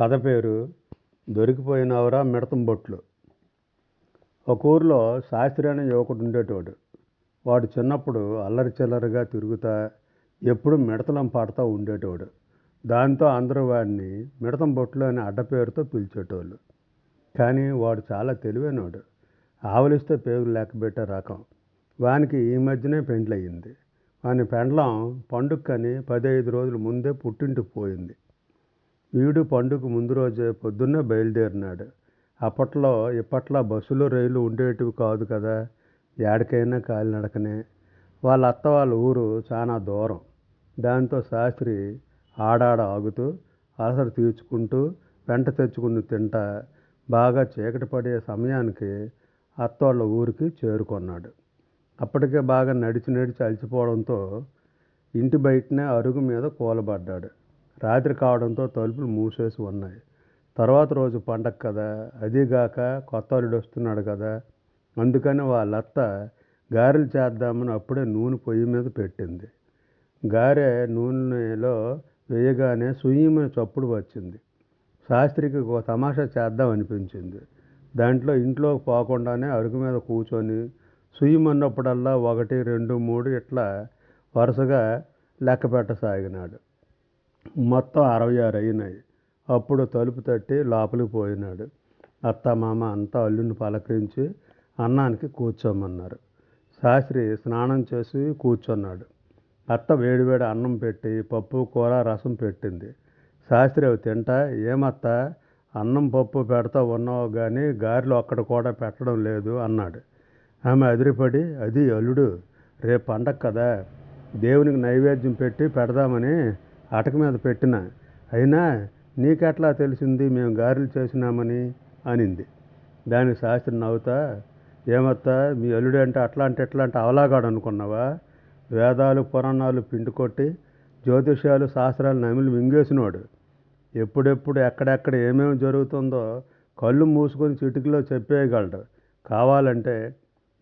కథ పేరు దొరికిపోయినవరా మిడతం బొట్లు. ఒక ఊరిలో శాస్త్రి అనే యువకుడు ఉండేటోడు. వాడు చిన్నప్పుడు అల్లరి చిల్లరగా తిరుగుతా ఎప్పుడు మిడతలం పాడుతూ ఉండేటోడు. దాంతో అందరూ వాడిని మిడతం బొట్లు అని అడ్డ పేరుతో పిలిచేటోళ్ళు. కానీ వాడు చాలా తెలివైనవాడు ఆవలిస్తే పేగులు లేకబెట్టే రకం. వానికి ఈ మధ్యనే పెండ్లయ్యింది వాని పెండ్లం పండుగకని పదహైదు రోజుల ముందే పుట్టింటికి పోయింది. వీడు పండుగ ముందు రోజే పొద్దున్నే బయలుదేరినాడు. అప్పట్లో ఇప్పట్లో బస్సులు రైలు ఉండేటివి కాదు కదా ఎక్కడికైనా కాలినడకనే వాళ్ళ అత్త వాళ్ళ ఊరు చాలా దూరం. దాంతో శాస్త్రి ఆడాడ ఆగుతూ అలసట తీర్చుకుంటూ వెంట తెచ్చుకుని తింటా బాగా చీకటి పడే సమయానికి అత్తోళ్ళ ఊరికి చేరుకున్నాడు. అప్పటికే బాగా నడిచి నడిచి అలసిపోవడంతో ఇంటి బయటనే అరుగు మీద కూలబడ్డాడు. రాత్రి కావడంతో తలుపులు మూసేసి ఉన్నాయి. తర్వాత రోజు పండగ కదా అదీగాక కొత్త అల్లుడు వస్తున్నాడు కదా. అందుకని వాళ్ళత్త గారెలు చేద్దామని అప్పుడే నూనె పొయ్యి మీద పెట్టింది. గారె నూనెలో వేయగానే సుయ్యమని చప్పుడు వచ్చింది. శాస్త్రికి ఒక తమాషా చేద్దాం అనిపించింది. దాంట్లో ఇంట్లోకి పోకుండానే అరుగు మీద కూర్చొని సుయ్యమన్నప్పుడల్లా ఒకటి రెండు మూడు ఇట్లా వరుసగా లెక్క పెట్టసాగినాడు. మొత్తం అరవై ఆరు అయినాయి. అప్పుడు తలుపు తట్టి లోపలికి పోయినాడు. అత్త మామ అంతా అల్లుని పలకరించి అన్నానికి కూర్చోమన్నారు. శాస్త్రి స్నానం చేసి కూర్చున్నాడు. అత్త వేడివేడి అన్నం పెట్టి పప్పు కూర రసం పెట్టింది. శాస్త్రి అవి తింటా? ఏమత్త? అన్నం పప్పు పెడతా ఉన్నావు కానీ గారెలు అక్కడ కూడా పెట్టడం లేదు అన్నాడు. ఆమె అదిరిపడి అది అల్లుడు రేపు పండగ కదా దేవునికి నైవేద్యం పెట్టి పెడదామని అటక మీద పెట్టిన అయినా నీకెట్లా తెలిసింది మేము గారెలు చేసినామని అనింది. దానికి శాస్త్రి నవ్వుతా ఏమత్తా మీ అల్లుడు అంటే అట్లాంటి అంటే అవలాగాడు అనుకున్నావా? వేదాలు పురాణాలు పిండి కొట్టి జ్యోతిష్యాలు శాస్త్రాలు నమిలి మింగేసినోడు. ఎప్పుడెప్పుడు ఎక్కడెక్కడ ఏమేమి జరుగుతుందో కళ్ళు మూసుకొని చిటికలో చెప్పేయగలడు. కావాలంటే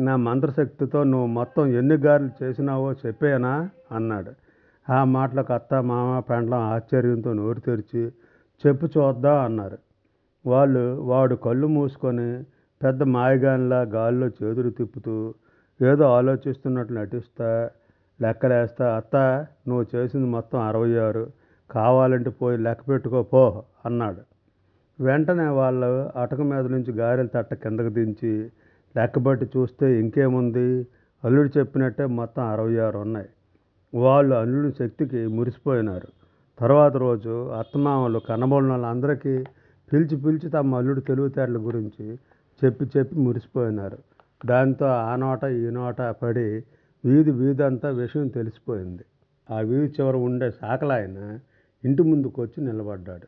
నా మంత్రశక్తితో నువ్వు మొత్తం ఎన్ని గారెలు చేసినావో చెప్పేనా? అన్నాడు. ఆ మాటలకు అత్త మామ పెండ్లం ఆశ్చర్యంతో నోరు తెరిచి చెప్పు చూద్దాం అన్నారు. వాళ్ళు వాడు కళ్ళు మూసుకొని పెద్ద మాయగానిలా గాల్లో చేతులు తిప్పుతూ ఏదో ఆలోచిస్తున్నట్లు నటిస్తా లెక్కలేస్తా అత్త నువ్వు చేసింది మొత్తం అరవై ఆరు కావాలంటే పోయి లెక్క పెట్టుకో పో అన్నాడు. వెంటనే వాళ్ళు అటక మీద నుంచి గారెల తట్ట కిందకు దించి లెక్కబట్టి చూస్తే ఇంకేముంది? అల్లుడు చెప్పినట్టే మొత్తం అరవై ఆరు ఉన్నాయి. వాళ్ళు అల్లుడి శక్తికి మురిసిపోయినారు. తర్వాత రోజు అత్తమామలు కన్నబోళ్ళ వాళ్ళందరికీ పిలిచి పిలిచి తమ అల్లుడు తెలివితేటల గురించి చెప్పి చెప్పి మురిసిపోయినారు. దాంతో ఆ నోట ఈ నోట పడి వీధి వీధి అంతా విషయం తెలిసిపోయింది. ఆ వీధి చివర ఉండే శాఖలాయన ఇంటి ముందుకు వచ్చి నిలబడ్డాడు.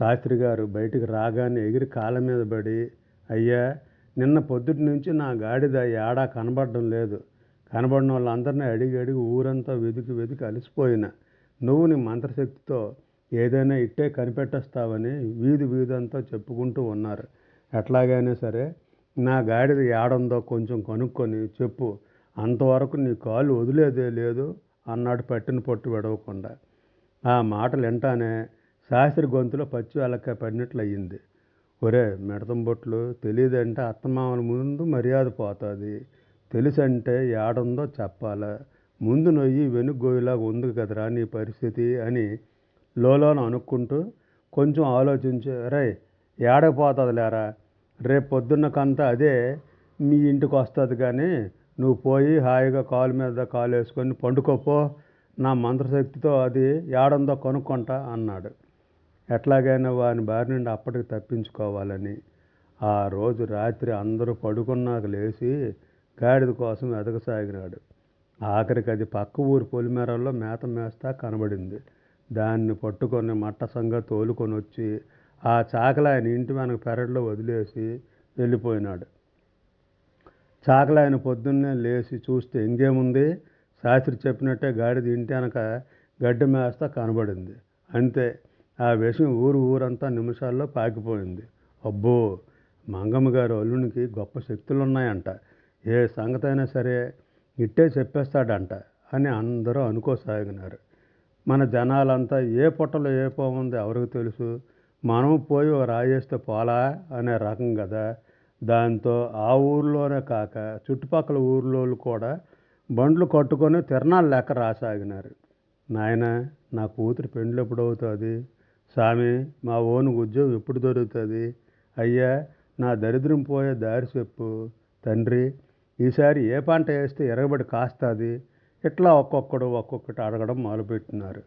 శాస్త్రి గారు బయటికి రాగానే ఎగిరి కాళ్ళ మీద పడి అయ్యా నిన్న పొద్దుటి నుంచి నా గాడిద ఏడా కనబడడం లేదు. కనబడిన వాళ్ళందరినీ అడిగి అడిగి ఊరంతా వెతికి వెతికి అలసిపోయిన. నువ్వు నీ మంత్రశక్తితో ఏదైనా ఇట్టే కనిపెట్టేస్తావని వీధి వీధి అంతా చెప్పుకుంటూ ఉన్నారు. ఎట్లాగైనా సరే నా గాడిద ఏడుందో కొంచెం కనుక్కొని చెప్పు. అంతవరకు నీ కాలు వదిలేదే లేదు అన్నాడు పట్టిన పొట్టు విడవకుండా. ఆ మాటలు వింటానే శాస్త్రి గొంతులో పచ్చి అలక్క పడినట్లు అయ్యింది ఒరే మిడతం బొట్లు తెలియదంటే అత్తమామల ముందు మర్యాద పోతుంది. తెలుసంటే ఏడుందో చెప్పాలా? ముందు నొయ్యి వెనుక ఉంది కదరా నీ పరిస్థితి అని లోలోన అనుకుంటూ కొంచెం ఆలోచించి. రే ఏడకపోతుంది లేరా రేపు పొద్దున్నకంతా అదే మీ ఇంటికి వస్తుంది కానీ నువ్వు పోయి హాయిగా కాలు మీద కాలు వేసుకొని పండుకోపో. నా మంత్రశక్తితో అది ఏడుందో కొనుక్కుంటా అన్నాడు. ఎట్లాగైనా వాని బారి నుండి అప్పటికి తప్పించుకోవాలని. ఆ రోజు రాత్రి అందరూ పడుకున్నాక లేచి గాడిద కోసం ఎదగసాగినాడు. ఆఖరికి అది పక్క ఊరి పొలిమేరల్లో మేత మేస్తా కనబడింది. దాన్ని పట్టుకొని మట్టసంగా తోలుకొని వచ్చి ఆ చాకలాయన ఇంటి వెనక పెరట్లో వదిలేసి వెళ్ళిపోయినాడు. చాకలాయన పొద్దున్నే లేచి చూస్తే ఇంకేముంది? శాస్త్రి చెప్పినట్టే గాడిద ఇంటి వెనక గడ్డి మేస్తా కనబడింది. అంతే ఆ విషయం ఊరు ఊరంతా నిమిషాల్లో పాకిపోయింది. అబ్బో మంగమ్మ గారు అల్లునికి గొప్ప శక్తులు ఉన్నాయంట ఏ సంగతి అయినా సరే ఇట్టే చెప్పేస్తాడంట అని అందరూ అనుకోసాగినారు. మన జనాలంతా ఏ పుట్టలో ఏ పోముంది ఎవరికి తెలుసు? మనం పోయి రాయేస్తే పోలా అనే రకం కదా. దాంతో ఆ ఊర్లోనే కాక చుట్టుపక్కల ఊర్లోళ్ళు కూడా బండ్లు కట్టుకొని తిరణాలు లెక్క రాసాగినారు. నాయన నా కూతురు పెండ్లు ఎప్పుడు అవుతుంది? స్వామి మా ఓనుకు ఉద్యోగం ఎప్పుడు దొరుకుతుంది? అయ్యా నా దరిద్రం పోయే దారి చెప్పు. తండ్రి ఈసారి ఏ పంట వేస్తే ఎరగబడి కాస్తుంది? ఇట్లా ఒక్కొక్కడు ఒక్కొక్కటి అడగడం మొదలుపెట్టినారు.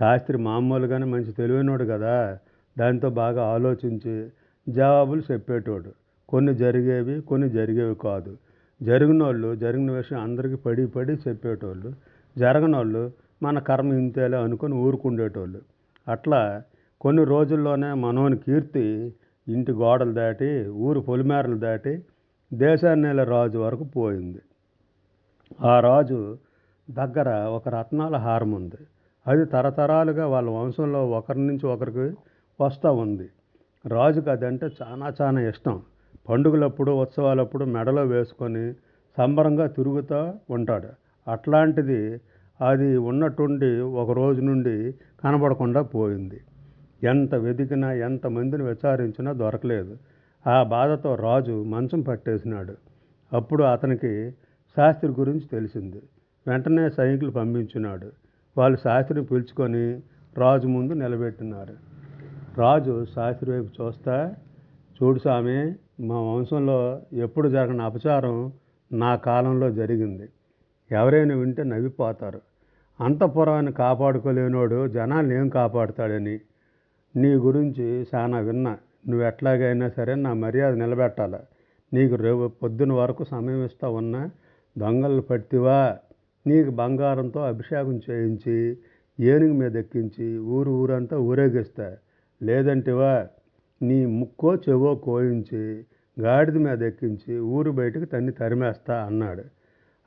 శాస్త్రి మామూలుగానే మంచి తెలివైనోడు కదా. దాంతో బాగా ఆలోచించి జవాబులు చెప్పేటోడు. కొన్ని జరిగేవి కొన్ని జరిగేవి కాదు. జరిగిన వాళ్ళు జరిగిన విషయం అందరికీ పడి పడి చెప్పేటోళ్ళు. జరగని వాళ్ళు మన కర్మ ఇంతేలే అనుకొని ఊరుకుండేటోళ్ళు. అట్లా కొన్ని రోజుల్లోనే మనోని కీర్తి ఇంటి గోడలు దాటి ఊరు పొలిమేరలు దాటి దేశాన్నేల రాజు వరకు పోయింది. ఆ రాజు దగ్గర ఒక రత్నాల హారం ఉంది అది తరతరాలుగా వాళ్ళ వంశంలో ఒకరి నుంచి ఒకరికి వస్తూ ఉంది. రాజుకి అదంటే చాలా చాలా ఇష్టం. పండుగలప్పుడు ఉత్సవాలప్పుడు మెడలో వేసుకొని సంబరంగా తిరుగుతూ ఉంటాడు. అట్లాంటిది అది ఉన్నట్టుండి ఒక రోజు నుండి కనబడకుండా పోయింది. ఎంత వెతికినా ఎంతమందిని విచారించినా దొరకలేదు. ఆ బాధతో రాజు మంచం పట్టేసినాడు. అప్పుడు అతనికి శాస్త్రి గురించి తెలిసింది. వెంటనే సైనికులు పంపించినాడు. వాళ్ళు శాస్త్రిని పిలుచుకొని రాజు ముందు నిలబెట్టినారు. రాజు శాస్త్రి వైపు చూస్తా చూడు స్వామి మా వంశంలో ఎప్పుడు జరగని అపచారం నా కాలంలో జరిగింది. ఎవరైనా వింటే నవ్విపోతారు. అంతఃపురాన్ని కాపాడుకోలేనోడు జనాల్ని ఏం కాపాడుతాడని నీ గురించి చాలా విన్నా. నువ్వు ఎట్లాగైనా సరే నా మర్యాద నిలబెట్టాలి. నీకు రేపు పొద్దున వరకు సమయం ఇస్తా ఉన్నా దొంగలు పట్టివా? నీకు బంగారంతో అభిషేకం చేయించి ఏనుగు మీద ఎక్కించి ఊరు ఊరంతా ఊరేగిస్తా. లేదంటివా? నీ ముక్కో చెవో కోయించి గాడిద మీద ఎక్కించి ఊరు బయటకు తన్ని తరిమేస్తా అన్నాడు.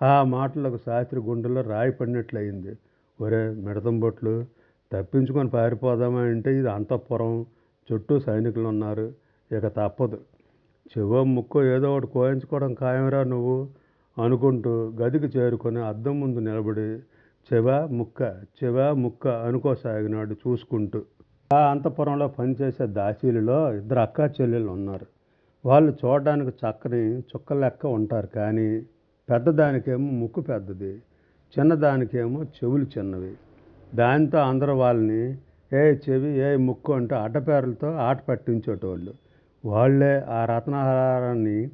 ఆ మాటలకు శాస్త్రి గుండెలో రాయి పడినట్లయింది. ఒరే మిడతం బొట్లు తప్పించుకొని పారిపోదామా అంటే ఇది అంతఃపురం. చుట్టూ సైనికులు ఉన్నారు ఇక తప్పదు. చెవో ముక్కో ఏదో ఒకటి కోయించుకోవడం ఖాయంరా నువ్వు? అనుకుంటూ గదికి చేరుకొని అద్దం ముందు నిలబడి చెవ ముక్క చెవ ముక్క అనుకోసాగినాడు చూసుకుంటూ. ఆ అంతపురంలో పనిచేసే దాసీలలో ఇద్దరు అక్కా చెల్లెళ్ళు ఉన్నారు. వాళ్ళు చూడడానికి చక్కని చుక్క లెక్క ఉంటారు కానీ పెద్దదానికేమో ముక్కు పెద్దది చిన్నదానికేమో చెవులు చిన్నవి. దాంతో అందరూ వాళ్ళని ఏ చెవి ఏ ముక్కు అంటూ అడ్డపేర్లతో ఆట పట్టించేటోళ్ళు. వాళ్ళే ఆ రత్నహారాన్ని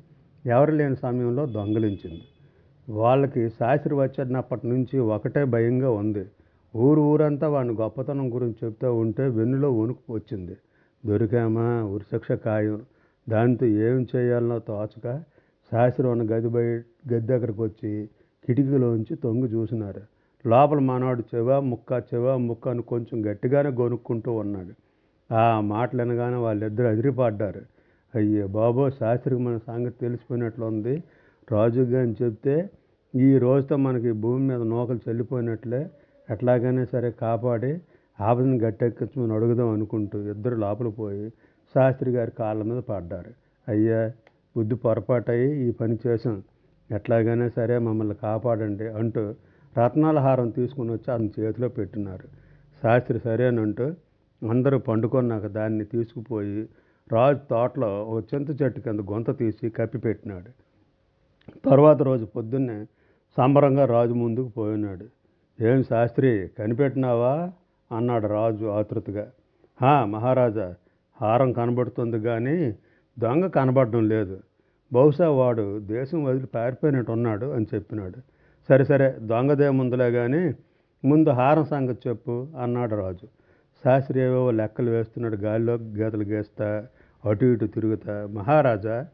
ఎవరు లేని సమయంలో దొంగలించింది. వాళ్ళకి శాస్త్రి వచ్చినప్పటి నుంచి ఒకటే భయంగా ఉంది. ఊరు ఊరంతా వాడిని గొప్పతనం గురించి చెప్తూ ఉంటే వెన్నులో వణుకు వచ్చింది. దొరికామా? ఉరిశిక్ష ఖాయం. దాంతో ఏం చేయాలనో తోచక శాస్త్రి ఉన్న గది బయ గది దగ్గరకు వచ్చి కిటికీలోంచి తొంగి చూసినారు. లోపల మానవాడు చెవా ముక్క చెవా ముక్క అని కొంచెం గట్టిగానే గొనుక్కుంటూ ఉన్నాడు. ఆ మాటలు వినగానే వాళ్ళిద్దరు అదిరిపడ్డారు. అయ్యో బాబో శాస్త్రికి మన సంగతి తెలిసిపోయినట్లు ఉంది. రాజుగా అని చెప్తే ఈ రోజుతో మనకి భూమి మీద నూకలు చల్లిపోయినట్లే ఎట్లాగైనా సరే కాపాడి ఆపదని గట్టెక్కించమని అడుగుదాం అనుకుంటూ ఇద్దరు లోపల పోయి శాస్త్రి గారి కాళ్ళ మీద పడ్డారు. అయ్యా బుద్ధి పొరపాటయి ఈ పని చేశాం. ఎట్లాగైనా సరే మమ్మల్ని కాపాడండి అంటూ రత్నాల హారం తీసుకుని వచ్చి అతని చేతిలో పెట్టినారు. శాస్త్రి సరేనంటూ అందరూ పండుకొన్నాక దాన్ని తీసుకుపోయి రాజు తోటలో ఒక చింత చెట్టు కింద గొంత తీసి కప్పిపెట్టినాడు తర్వాత రోజు పొద్దున్నే సంబరంగా రాజు ముందుకు పోయినాడు. ఏం శాస్త్రి కనిపెట్టినావా? అన్నాడు రాజు ఆతృతగా. హా మహారాజా హారం కనబడుతుంది కానీ దొంగ కనబడడం లేదు. బహుశా వాడు దేశం వదిలి పారిపోయినట్టు ఉన్నాడు అని చెప్పినాడు. సరే సరే దొంగదేముందులే కానీ ముందు హారం సంగతి చెప్పు అన్నాడు రాజు. శాస్త్రి ఏవేవో లెక్కలు వేస్తున్నాడు గాలిలో గీతలు గీస్తా అటు ఇటు తిరుగుతా. మహారాజా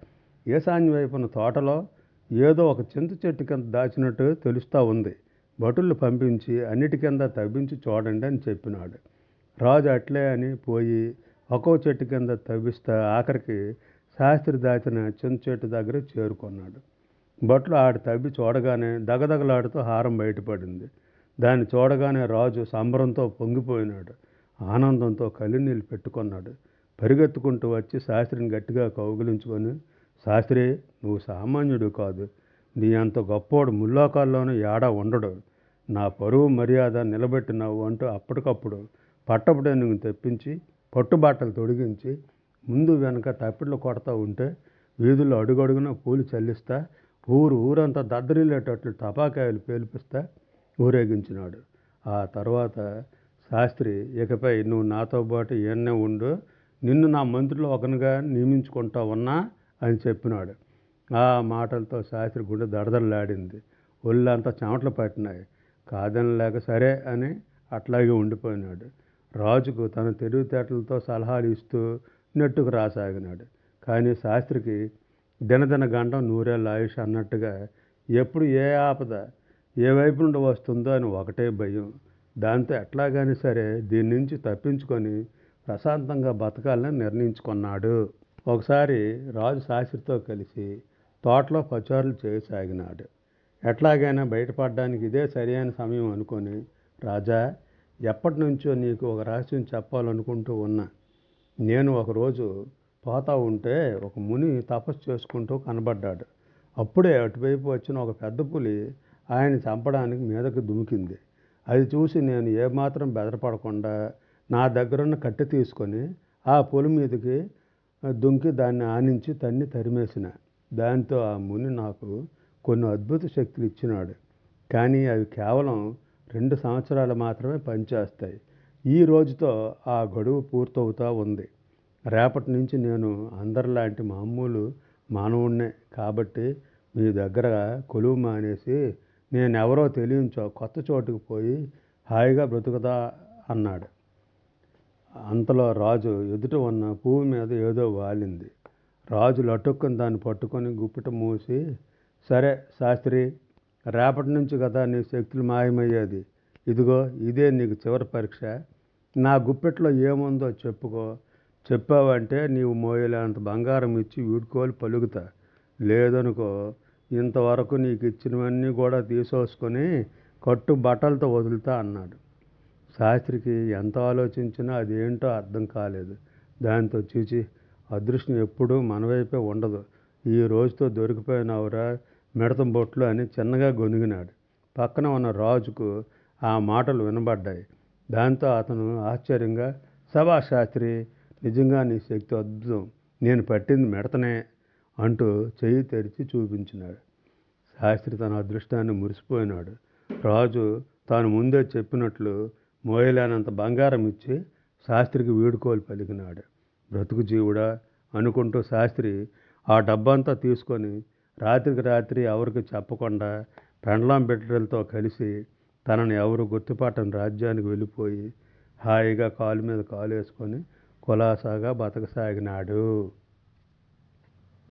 ఈశాన్య వైపున తోటలో ఏదో ఒక చింత చెట్టు కింద దాచినట్టు తెలుస్తూ ఉంది. భటులు పంపించి అన్నిటి కింద తవ్వించి చూడండి అని చెప్పినాడు. రాజు అట్లే అని పోయి ఒక్కో చెట్టు కింద తవ్విస్తా ఆఖరికి శాస్త్రి దాచిన చింత చెట్టు దగ్గర చేరుకున్నాడు. బట్లు ఆడ తవ్వి చూడగానే దగదగలాడుతూ హారం బయటపడింది. దాన్ని చూడగానే రాజు సంబరంతో పొంగిపోయినాడు. ఆనందంతో కళ్ళనీళ్ళు పెట్టుకున్నాడు. పరిగెత్తుకుంటూ వచ్చి శాస్త్రిని గట్టిగా కౌగిలించుకొని శాస్త్రి నువ్వు సామాన్యుడు కాదు. నీ అంత గొప్పోడు ముల్లోకాల్లోనూ ఏడా ఉండడు. నా పరువు మర్యాద నిలబెట్టినావు అంటూ అప్పటికప్పుడు పట్టపుడే నువ్వు తెప్పించి పట్టుబాటలు తొడిగించి ముందు వెనక తప్పిళ్ళు కొడతా ఉంటే వీధుల్లో అడుగడుగున పూలు చల్లిస్తా ఊరు ఊరంతా దద్దరిల్లేటట్లు టపాకాయలు పేల్పిస్తా ఊరేగించినాడు. ఆ తర్వాత శాస్త్రి ఇకపై నువ్వు నాతో పాటు ఈయన్నే ఉండు నిన్ను నా మంత్రిలో ఒకనిగా నియమించుకుంటా ఉన్నా అని చెప్పినాడు. ఆ మాటలతో శాస్త్రి గుండె దడదడలాడింది. ఒళ్ళంతా చెమటలు పట్టినాయి. కాదనలేక సరే అని అట్లాగే ఉండిపోయినాడు. రాజుకు తన తెలివితేటలతో సలహాలు ఇస్తూ నెట్టుకు రాసాగినాడు. కానీ శాస్త్రికి దినదిన గండం నూరేళ్ళ ఆయుష్ అన్నట్టుగా ఎప్పుడు ఏ ఆపద ఏ వైపు నుండి వస్తుందో అని ఒకటే భయం. దాంతో ఎట్లాగానే సరే దీని నుంచి తప్పించుకొని ప్రశాంతంగా బతకాలని నిర్ణయించుకున్నాడు. ఒకసారి రాజు శాస్త్రితో కలిసి తోటలో పచారులు చేయసాగినాడు. ఎట్లాగైనా బయటపడడానికి ఇదే సరైన సమయం అనుకొని రాజా ఎప్పటి నుంచో నీకు ఒక రహస్యం చెప్పాలనుకుంటూ ఉన్నా. నేను ఒకరోజు పోతా ఉంటే ఒక ముని తపస్సు చేసుకుంటూ కనబడ్డాడు. అప్పుడే అటువైపు వచ్చిన ఒక పెద్ద పులి ఆయన చంపడానికి మీదకు దుమికింది. అది చూసి నేను ఏమాత్రం బెదరపడకుండా నా దగ్గరున్న కట్టె తీసుకొని ఆ పులి మీదకి దుంకి దాన్ని ఆనించి తన్ని తరిమేసిన. దాంతో ఆ ముని నాకు కొన్ని అద్భుత శక్తులు ఇచ్చినాడు. కానీ అవి కేవలం రెండు సంవత్సరాలు మాత్రమే పనిచేస్తాయి. ఈ రోజుతో ఆ గడువు పూర్తవుతూ ఉంది. రేపటి నుంచి నేను అందరిలాంటి మామూలు మానవుడినే కాబట్టి మీ దగ్గర కొలువు మానేసి నేనెవరో తెలియచో కొత్త చోటుకు పోయి హాయిగా బ్రతుకుతా అన్నాడు. అంతలో రాజు ఎదుట ఉన్న పువ్వు మీద ఏదో వాలింది. రాజు లటుక్కుని దాన్ని పట్టుకొని గుప్పిట మూసి సరే శాస్త్రి రేపటి నుంచి కదా నీ శక్తులు మాయమయ్యేది. ఇదిగో ఇదే నీకు చివరి పరీక్ష. నా గుప్పెట్లో ఏముందో చెప్పుకో. చెప్పావంటే నీవు మోయలేనంత బంగారం ఇచ్చి వీడుకోలు పలుకుతా. లేదనుకో ఇంతవరకు నీకు ఇచ్చినవన్నీ కూడా తీసేసుకొని కట్టు బట్టలతో వదులుతా అన్నాడు. శాస్త్రికి ఎంత ఆలోచించినా అదేంటో అర్థం కాలేదు. దాంతో చూచి అదృష్టం ఎప్పుడూ మన వైపే ఉండదు. ఈ రోజుతో దొరికిపోయినవరా మిడతం బొట్లు అని చిన్నగా గొనిగినాడు పక్కన ఉన్న రాజుకు ఆ మాటలు వినబడ్డాయి. దాంతో అతను ఆశ్చర్యంగా సభా శాస్త్రి నిజంగా నీ శక్తి అద్భుతం. నేను పట్టింది మిడతనే అంటూ చెయ్యి తెరిచి చూపించినాడు. శాస్త్రి తన అదృష్టాన్ని మురిసిపోయినాడు. రాజు తాను ముందే చెప్పినట్లు మోయలేనంత బంగారం ఇచ్చి శాస్త్రికి వీడుకోలు పలికినాడు. బ్రతుకు జీవుడా అనుకుంటూ శాస్త్రి ఆ డబ్బంతా తీసుకొని రాత్రికి రాత్రి ఎవరికి చెప్పకుండా పెండ్లాం బిడ్డలతో కలిసి తనని ఎవరు గుర్తుపాటని రాజ్యానికి వెళ్ళిపోయి హాయిగా కాలు మీద కాలు వేసుకొని కులాసాగా బతకసాగినాడు.